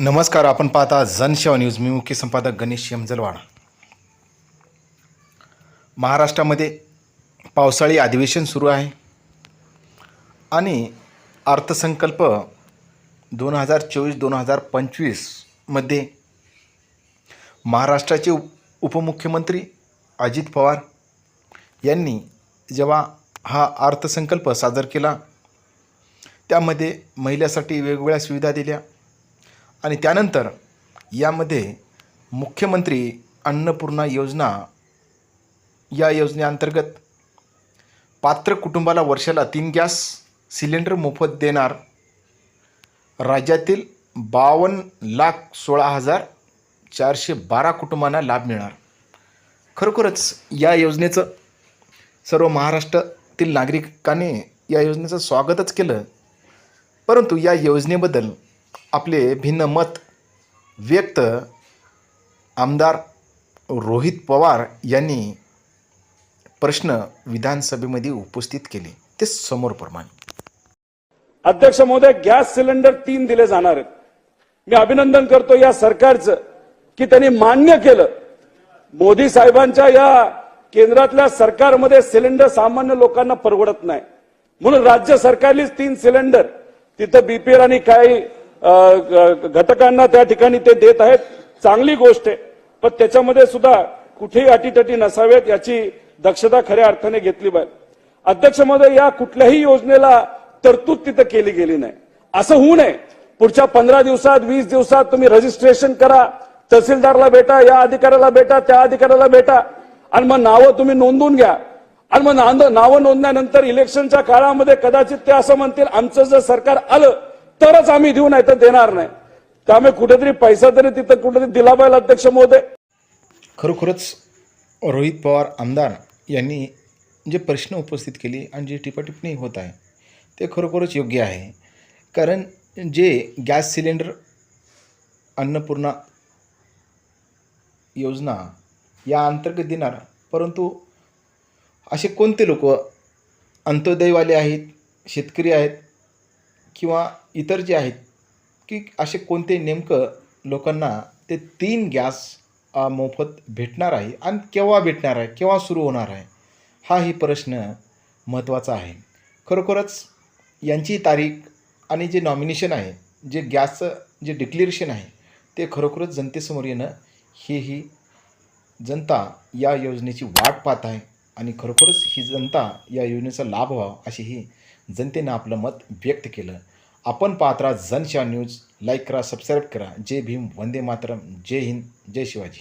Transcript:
नमस्कार आपण पाहता जनसेवा न्यूज. मी मुख्य संपादक गणेश यमजलवाड महाराष्ट्रामध्ये पावसाळी अधिवेशन सुरू आहे. आणि अर्थसंकल्प दोन हजार चोवीस दोन हजार पंचवीसमध्ये महाराष्ट्राचे उपमुख्यमंत्री अजित पवार यांनी जेव्हा हा अर्थसंकल्प सादर केला त्यामध्ये महिलासाठी वेगवेगळ्या सुविधा दिल्या. आणि त्यानंतर यामध्ये मुख्यमंत्री अन्नपूर्णा योजना या योजनेअंतर्गत पात्र कुटुंबाला वर्षाला तीन गॅस सिलेंडर मोफत देणार राज्यातील बावन्न लाख सोळा हजार चारशे बारा कुटुंबांना लाभ मिळणार. खरोखरच या योजनेचं सर्व महाराष्ट्रातील नागरिकांनी या योजनेचं स्वागतच केलं. परंतु या योजनेबद्दल आपले भिन्न मत व्यक्त आमदार रोहित पवार यांनी प्रश्न विधानसभेमध्ये उपस्थित केले. ते समोरप्रमाणे अध्यक्ष महोदय गॅस सिलेंडर तीन दिले जाणार आहेत. मी अभिनंदन करतो या सरकारचं की त्यांनी मान्य केलं. मोदी साहेबांच्या या केंद्रातल्या सरकारमध्ये सिलेंडर सामान्य लोकांना परवडत नाही. म्हणून राज्य सरकारलीच तीन सिलेंडर. तिथं बीपीएल आणि काही घटकांना त्या ठिकाणी ते देत आहेत. चांगली गोष्ट आहे. पण त्याच्यामध्ये सुद्धा कुठेही अटीतटी नसावेत याची दक्षता खऱ्या अर्थाने घेतली पाहिजे. अध्यक्ष महोदय या कुठल्याही योजनेला तरतूद तिथं केली गेली नाही. असं होऊ नये. पुढच्या पंधरा दिवसात वीस दिवसात तुम्ही रजिस्ट्रेशन करा. तहसीलदारला भेटा या अधिकाऱ्याला भेटा त्या अधिकाऱ्याला भेटा. आणि मग नावं तुम्ही नोंदवून घ्या. आणि मग नांद- नावं नोंदल्यानंतर इलेक्शनच्या काळामध्ये कदाचित ते असं म्हणतील आमचं जर सरकार आलं तरच आम्ही देऊ नाही तर देणार नाही. त्यामुळे कुठेतरी पैसा तरी तिथं कुठेतरी दिला पाहिजे अध्यक्ष महोदय. खरोखरच रोहित पवार आमदार यांनी जे प्रश्न उपस्थित केले आणि जे टिपाटिपणी होत आहे ते खरोखरच योग्य आहे. कारण जे गॅस सिलेंडर अन्नपूर्णा योजना या अंतर्गत देणार परंतु असे कोणते लोक अंत्योदयवाले आहेत शेतकरी आहेत किंवा इतर जे आहेत की असे कोणते नेमकं लोकांना ते तीन गॅस मोफत भेटणार आहे आणि केव्हा भेटणार आहे केव्हा सुरू होणार आहे हाही प्रश्न महत्त्वाचा आहे. खरोखरच यांची तारीख आणि जे नॉमिनेशन आहे जे गॅसचं जे डिक्लेरेशन आहे ते खरोखरच जनतेसमोर येणं हेही जनता या योजनेची वाट पाहत आहे आणि खरोखरच ही जनता या योजनेचा लाभ व्हावा अशी ही जनतेनं आपलं मत व्यक्त केलं. आपण पात्रा जनशा न्यूज. लाईक करा सबस्क्राईब करा. जय भीम. वंदे मातरम. जय हिंद. जय शिवाजी.